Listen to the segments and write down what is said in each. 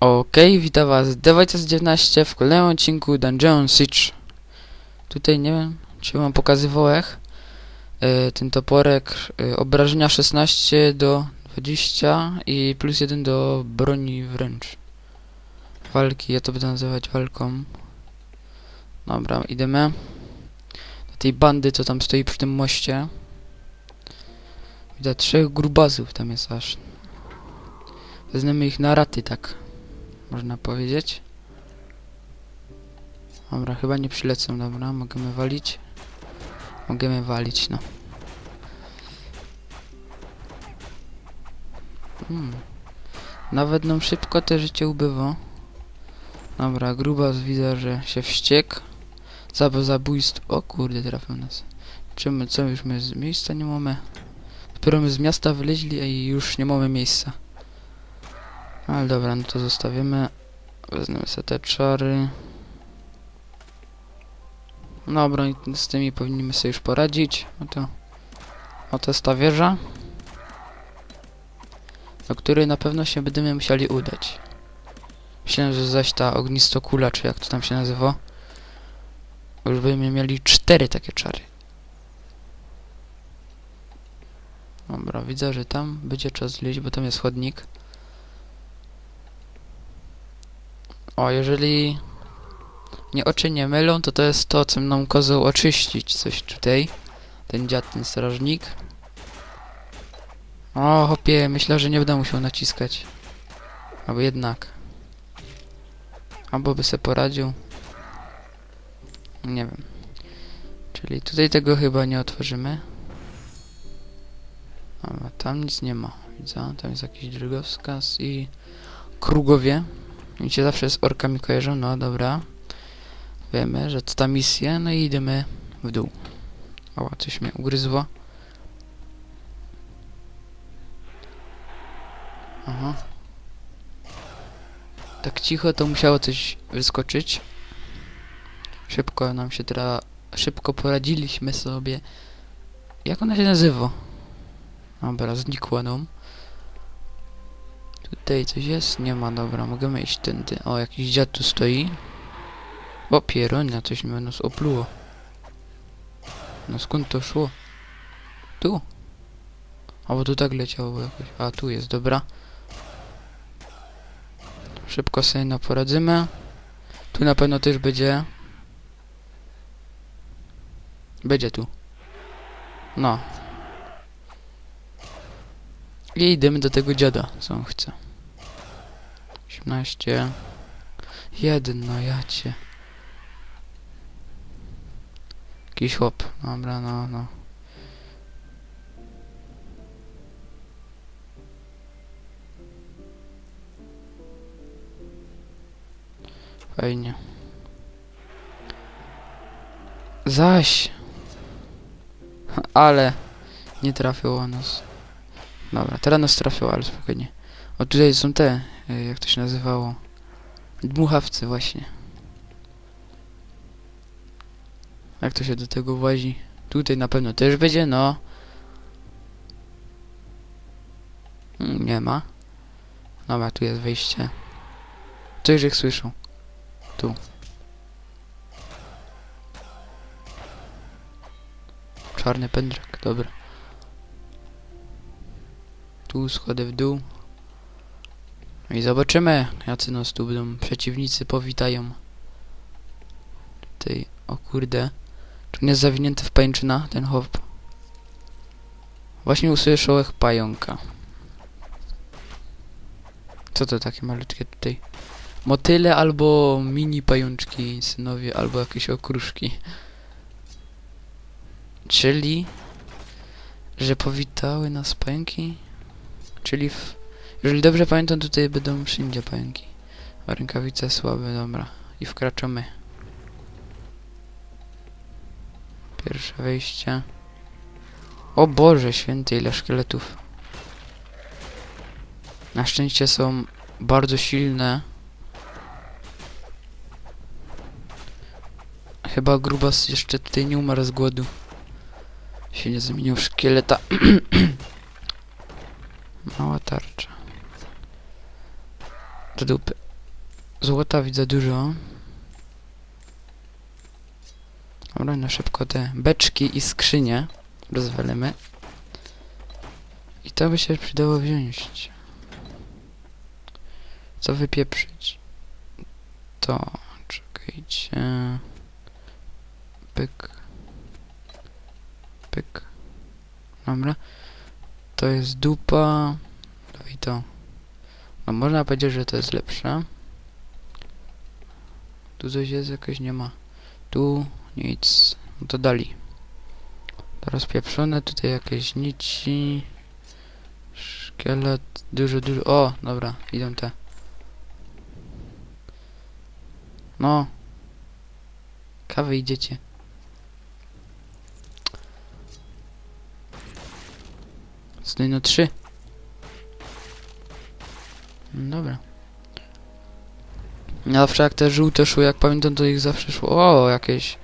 Okej, witam was Dewajtas19 w kolejnym odcinku Dungeon Siege. Tutaj nie wiem, czy wam pokazywał ech. E, ten toporek e, obrażenia 16 do 20 i plus 1 do broni wręcz. Walki, ja to będę nazywać walką. Dobra, idziemy. Do tej bandy, co tam stoi przy tym moście. Widzę trzech grubazów tam jest aż. Wezmemy ich na raty, tak można powiedzieć. Dobra, chyba nie przylecą, dobra, możemy walić. Możemy walić, no. Hmm. Nawet nam szybko te życie ubywa. Dobra, gruba widzę, że się wściekł. Za zabójstwo. O kurde, trafił nas. Czemu, co już my z miejsca nie mamy? Dopiero my z miasta wyleźli, i już nie mamy miejsca. Ale dobra, no to zostawimy. Wezmę sobie te czary. Dobra, i z tymi powinniśmy sobie już poradzić. No to... Oto jest ta wieża. Do której na pewno się będziemy musieli udać. Myślałem, że zaś ta ognistokula, czy jak to tam się nazywa. Już będziemy mieli cztery takie czary. Dobra, widzę, że tam będzie czas zleźć, bo tam jest chodnik. O, jeżeli nie oczy nie mylą, to to jest to, co nam kozą oczyścić coś tutaj. Ten dziad, ten strażnik. O, hopie, myślę, że nie będę musiał naciskać. Albo jednak. Albo by se poradził. Nie wiem. Czyli tutaj tego chyba nie otworzymy. Dobra, tam nic nie ma. Widzę, tam jest jakiś drogowskaz i krugowie. Mi się zawsze z orkami kojarzą, no dobra. Wiemy, że to ta misja, no i idziemy w dół. O, coś mnie ugryzło. Aha. Tak cicho to musiało coś wyskoczyć. Szybko nam się teraz... Szybko poradziliśmy sobie. Jak ona się nazywa? Dobra, znikło nam. Tutaj coś jest? Nie ma, dobra, możemy iść tędy. O, jakiś dziad tu stoi. O, pieronia, coś mi nas opluło. No skąd to szło? Tu? A tu tak leciało jakoś. A, tu jest, dobra. Szybko sobie no poradzimy. Tu na pewno też będzie... Będzie tu. No. I idziemy do tego dziada, co on chce. 18. Jeden, no ja cię. Jakiś chłop. Dobra, no, no. Fajnie. Zaś. Ale nie trafiło nas. Dobra, teraz nas trafiło, ale spokojnie. O, tutaj są te, y, jak to się nazywało? Dmuchawcy, właśnie. Jak to się do tego włazi? Tutaj na pewno też będzie, no. Mm, Nie ma. Dobra, tu jest wejście. Coś ich słyszą. Tu. Czarny pędrzak, dobra. Tu schody w dół. No I zobaczymy, jacy nas tu będą przeciwnicy powitają. Tutaj, o kurde. Czy nie jest zawinięty w pajęczyna, ten hop? Właśnie usłyszał jak pająka. Co to takie malutkie tutaj? Motyle albo mini pajączki, synowie, albo jakieś okruszki. Czyli, że powitały nas pająki? Czyli w, jeżeli dobrze pamiętam, tutaj będą wszędzie pająki. A Rękawice słabe, dobra. I wkraczamy. Pierwsze wejście. O Boże święty, ile szkieletów. Na szczęście są bardzo silne. Chyba grubas jeszcze tutaj nie umarł z głodu. Się nie zamienił w szkieleta. Mała tarcza. Do dupy. Złota widzę dużo. Dobra, no szybko te beczki i skrzynie rozwalimy. I to by się przydało wziąć. Co wypieprzyć? To, czekajcie. Pyk. Pyk. Dobra. To jest dupa. I to. No można powiedzieć, że to jest lepsze. Tu coś jest, jakoś nie ma. Tu nic. No to dali. To rozpieprzone, tutaj jakieś nici. Szkielet, dużo, dużo. O, dobra, idą te. No. Kawy idziecie. Tutaj no trzy. No Dobra. Zawsze jak te żółte szły, jak pamiętam, to ich zawsze szło. O, jakieś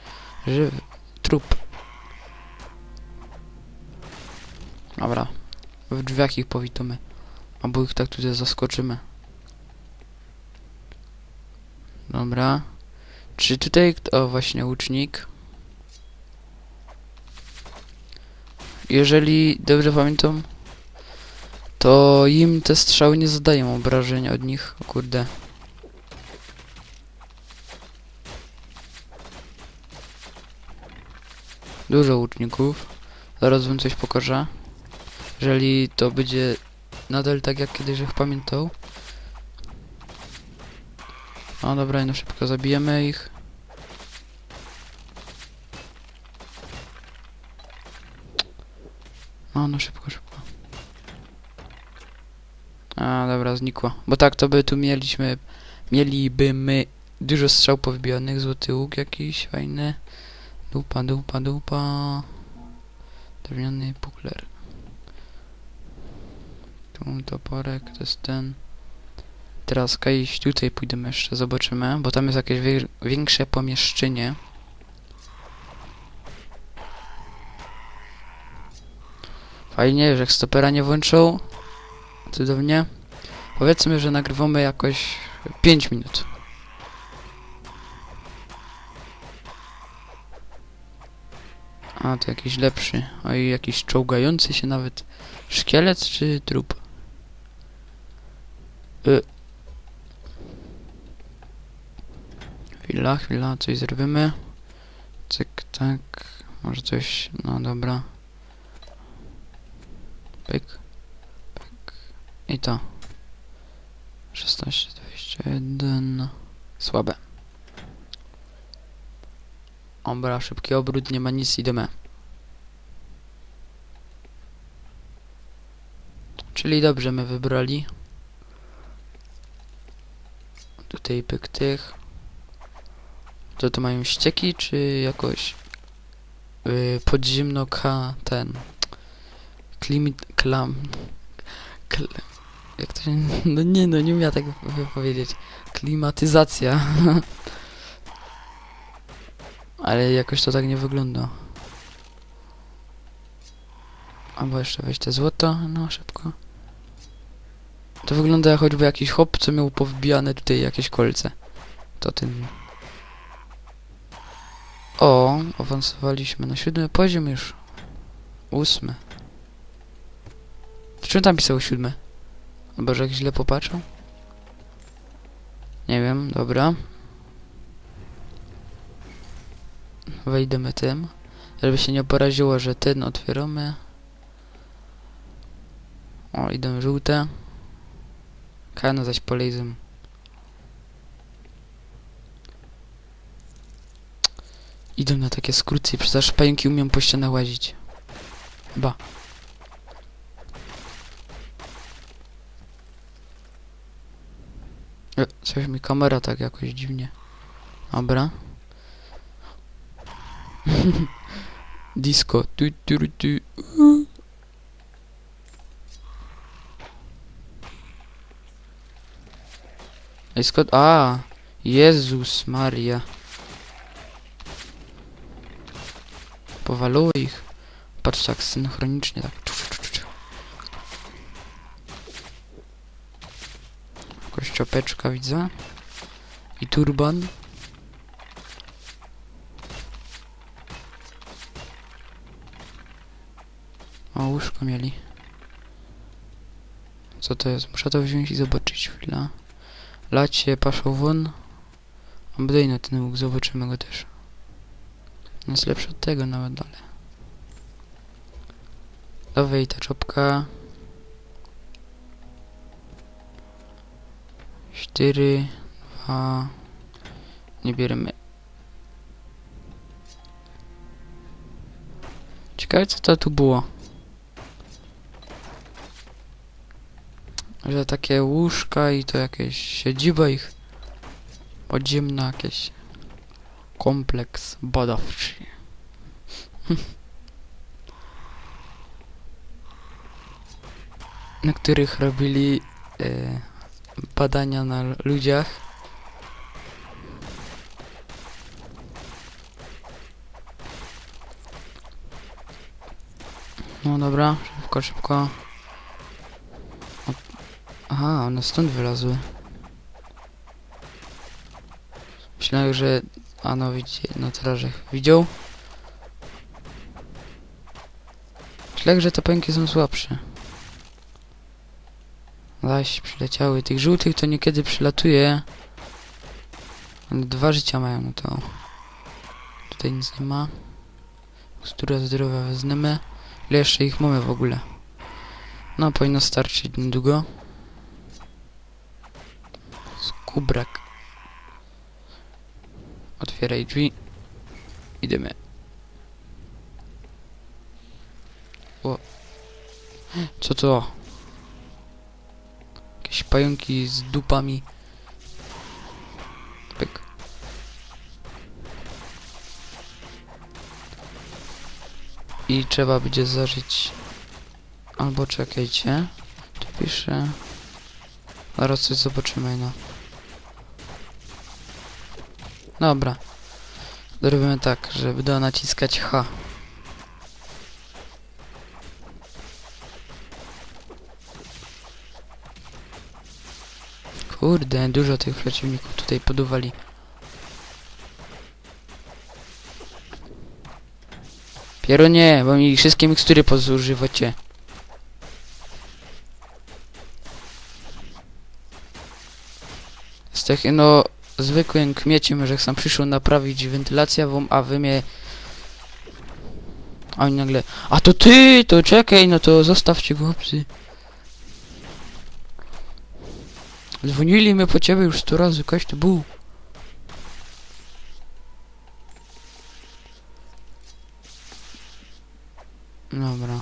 żywy trup. Dobra. W drzwiach ich powitamy. Albo ich tak tutaj zaskoczymy. Dobra. Czy tutaj... O, właśnie łucznik. Jeżeli dobrze pamiętam, to im te strzały nie zadają obrażeń od nich. O kurde. Dużo łuczników. Zaraz wam coś pokażę. Jeżeli to będzie nadal tak jak kiedyś ich pamiętał. No dobra, no szybko zabijemy ich. No, no szybko, szybko. A, dobra, znikło. Bo tak, to by tu mieliśmy... Mieliby my dużo strzał powbijanych, złoty łuk jakiś fajny. Dupa, dupa, dupa. Drewniany pukler. Tu toporek, to jest ten. Teraz kiedyś tutaj pójdziemy jeszcze, zobaczymy, bo tam jest jakieś większe pomieszczenie. Fajnie, że stopera nie włączył. Cudownie. Powiedzmy, że nagrywamy jakoś 5 minut. A, to jakiś lepszy. I jakiś czołgający się nawet. Szkielet czy trup? Y. Chwila, chwila, coś zrobimy. Cyk, tak. Może coś, no dobra. Pyk. I to. 16, 21. Słabe. Dobra, szybki obrót, nie ma nic, idziemy. Czyli dobrze my wybrali. Tutaj pyk tych. To to mają ścieki, czy jakoś yy, podziemno K ten klimit klam kl, jak to się no nie no nie umiem tak wypowiedzieć klimatyzacja ale jakoś to tak nie wygląda albo jeszcze weź te złoto no szybko to wygląda jak choćby jakiś hop co miał powbijane tutaj jakieś kolce to tym o, awansowaliśmy na siódmy poziom już. Ósmy. Czym tam pisało siódmy? Albo że jak źle popatrzał? Nie wiem, dobra. Wejdziemy tym. Żeby się nie poraziło, że ten otwieramy. O, idą żółte. Kana zaś polejzem. Idą na takie skróty, przecież pająki umią po ścianach łazić. Ba. E, coś mi kamera tak jakoś dziwnie. Dobra. Disco. Tu, tu, tu. Ej, skąd? A! Jezus Maria. Powalało ich. Patrz tak synchronicznie, tak. Jakaś czopeczka widzę. I turban. O, łóżko mieli. Co to jest? Muszę to wziąć i zobaczyć. Chwila. Lacie, paszą won. Obdej na ten łuk, zobaczymy go też. Jest lepszy od tego nawet dalej. Dawaj ta czopka. Cztery, dwa. Nie bierzemy. Ciekawe co to tu było. Że takie łóżka i to jakieś siedziba ich podziemna jakieś kompleks badawczy. na których robili e, badania na ludziach. No dobra, szybko, szybko. Aha, one stąd wylazły. Myślałem, że... A no, widzi, no teraz, że widział. Myślałem, że te pęki są słabsze. Zaś przyleciały. Tych żółtych to niekiedy przylatuje. Ale dwa życia mają, no to... Tutaj nic nie ma. Która zdrowia wezmę. Ile jeszcze ich mamy w ogóle? No, powinno starczyć niedługo. Skubrak. Otwieraj drzwi. Idziemy. O. Co to? Jakieś pająki z dupami. Pyk. I trzeba będzie zażyć... Albo czekajcie. Tu pisze... Zaraz coś zobaczymy, no. Dobra. Zrobimy tak, że będę naciskać H. Kurde, dużo tych przeciwników tutaj poduwali. Pierunie, bo mi wszystkie mikstury pozużywacie. Z tych, no, zwykłym kmieciem, że sam przyszło naprawić wentylację, a wy mnie... A oni nagle... A to ty! To czekaj, no to zostawcie go, Dzwonili my po ciebie już sto razy, kaś to był. Dobra.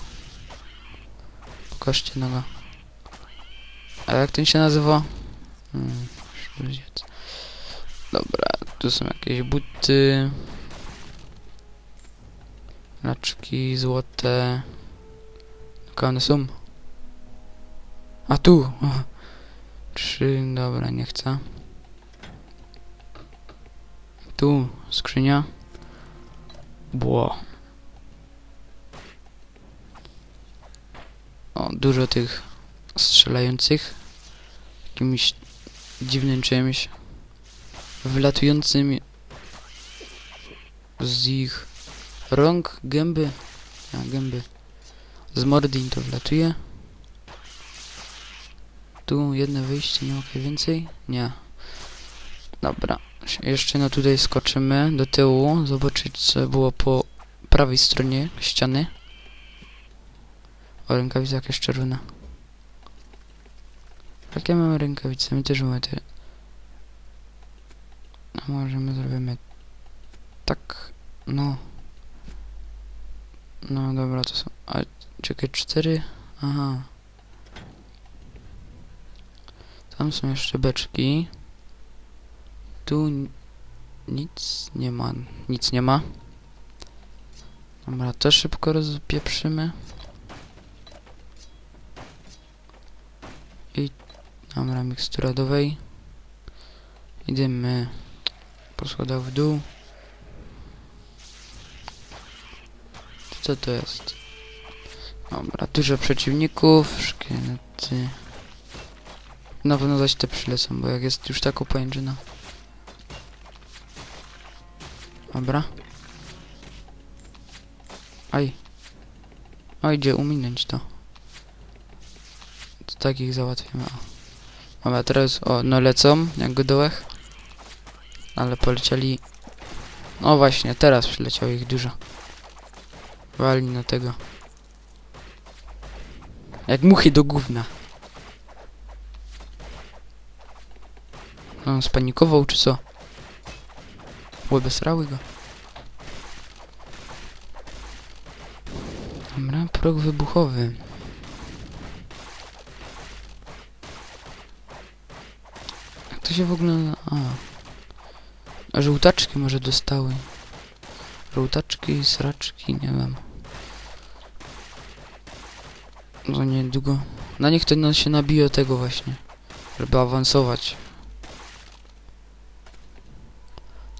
Pokażcie noga. A jak ten się nazywa? Hmm, śledziec. Dobra, tu są jakieś buty. Laczki złote. Jakie one są? A tu! Aha. Trzy, dobra, nie chcę. Tu, skrzynia. Bło. O, dużo tych strzelających. Jakimś dziwnym czymś. Wylatującym z ich rąk, gęby. A, gęby. Z mordy im to wlatuje. Tu jedno wyjście, nie tutaj więcej? Nie. Dobra. Jeszcze no tutaj skoczymy do tyłu, zobaczyć co było po prawej stronie ściany. O, rękawica jakaś czerwona. Jakie mamy rękawice? My też mamy te... A może my zrobimy... Tak... No... No dobra, to są... A, czekaj, cztery... Aha... Tam są jeszcze beczki. Tu nic nie ma. Nic nie ma. Dobra, to szybko rozpieprzymy. I dobra, mikstura do wej. Idziemy po w dół. Co to jest? Dobra, dużo przeciwników, szkielety. Na pewno zaś te przylecą, bo jak jest już taka pajęczyna. Dobra. Aj. O, idzie uminąć to. To takich załatwimy. O. Dobra, teraz, o, no lecą, jak godołech. Ale polecieli... No właśnie, teraz przyleciało ich dużo. Wali na tego. Jak muchy do gówna. No, spanikował czy co? Łeby srały go. Dobra, prog wybuchowy. Jak to się w ogóle... A. A żółtaczki może dostały. Żółtaczki, sraczki, nie wiem. No niedługo. Na nich to no, się nabije tego właśnie. Żeby awansować.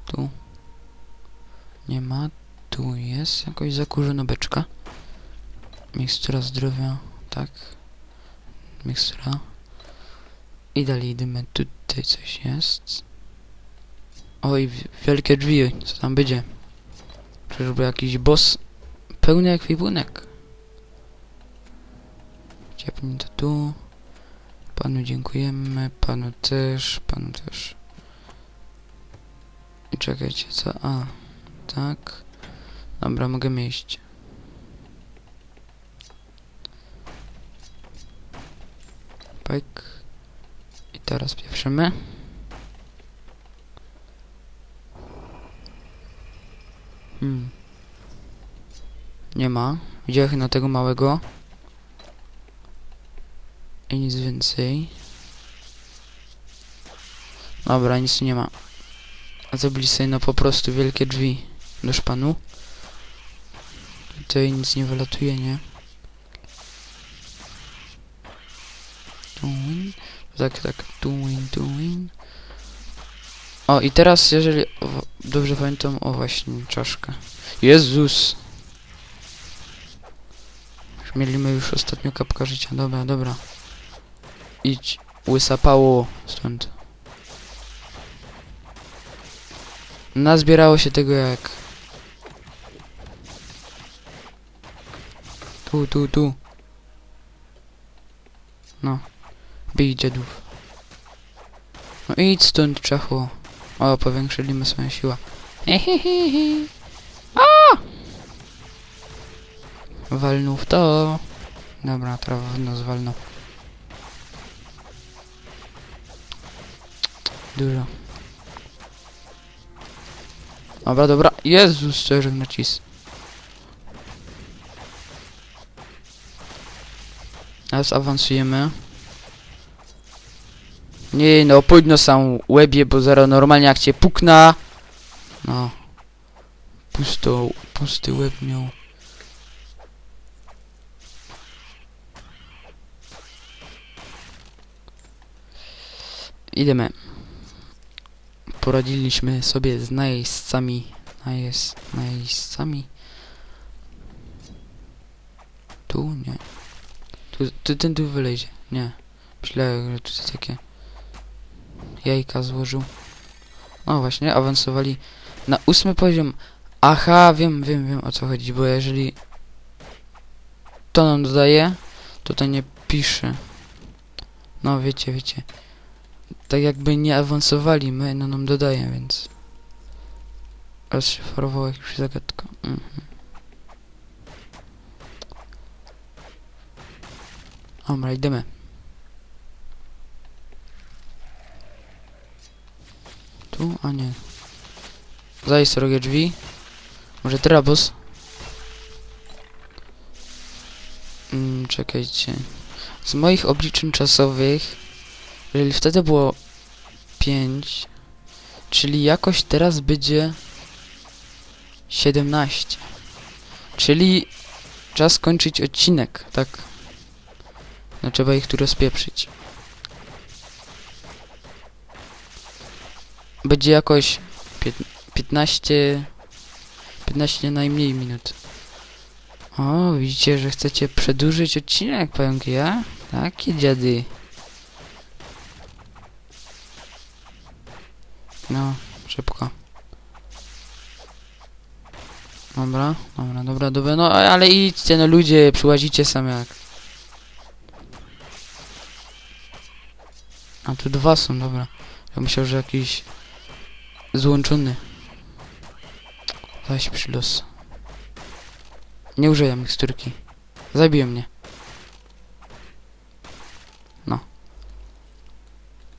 Tu. Nie ma. Tu jest jakoś zakurzona beczka. Mikstura zdrowia. Tak. Mikstura. I dalej idziemy. Tutaj coś jest. Oj, wi- wielkie drzwi. Co tam będzie? Czyżby jakiś boss pełny ekwipunek? Ciepnij to tu. Panu dziękujemy. Panu też. Panu też. I czekajcie, co? A, tak. Dobra, mogę iść. Pajk. I teraz pieprzymy. Hmm. Nie ma. Widziałem na tego małego. I nic więcej. Dobra, nic nie ma. A zrobili sobie no po prostu wielkie drzwi do szpanu. Tutaj nic nie wylatuje, nie? Tuin. Tak, tak, tuin, tuin. O, i teraz, jeżeli dobrze pamiętam, o właśnie, czaszkę. Jezus! Mieliśmy już ostatnio kapka życia, dobra, dobra. Idź, łysapało stąd. Nazbierało się tego jak... Tu, tu, tu. No. Bij dziadów. No idź stąd, czacho. O, powiększyliśmy swoją siłę. Hehehe. A! Walnął w to. Dobra, trawa w nos walnął. Dużo. Dobra, dobra. Jezus, co jak Teraz awansujemy. Nie no, pójdź no sam łebie, bo zaraz normalnie jak cię pukna. No. Pusto, pusty łeb miał. Idziemy. Poradziliśmy sobie z najeźdźcami. Najeźdź, najeźdźcami. Tu? Nie. Tu, tu, ten tu wylezie. Nie. Myślę, że tu jest takie jajka złożył. No właśnie, awansowali na ósmy poziom. Aha, wiem, wiem, wiem o co chodzi, bo jeżeli to nam dodaje, to to nie pisze. No wiecie, wiecie. Tak jakby nie awansowali, my no nam dodaje, więc rozszyfrował jakąś zagadkę. Mhm. Dobra, idziemy. Tu? A nie. Zaj srogie drzwi. Może trabos? Mm, czekajcie. Z moich obliczeń czasowych, jeżeli wtedy było 5, czyli jakoś teraz będzie 17. Czyli czas kończyć odcinek, tak? No trzeba ich tu rozpieprzyć. Będzie jakoś pięt- 15 15 najmniej minut. O, widzicie, że chcecie przedłużyć odcinek, pająki, ja? Takie dziady. No, szybko. Dobra, dobra, dobra, dobra. No ale idźcie, no ludzie, przyłazicie sam jak. A tu dwa są, dobra. Ja myślał, że jakiś złączony. Zaś przylos. Nie użyję miksturki. Zabiję mnie. No.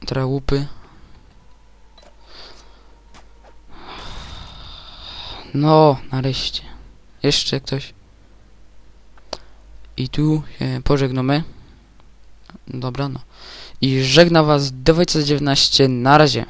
Teraz łupy. No, nareszcie. Jeszcze ktoś. I tu się pożegnamy. Dobra, no. I żegna was Dewojca 19. Na razie.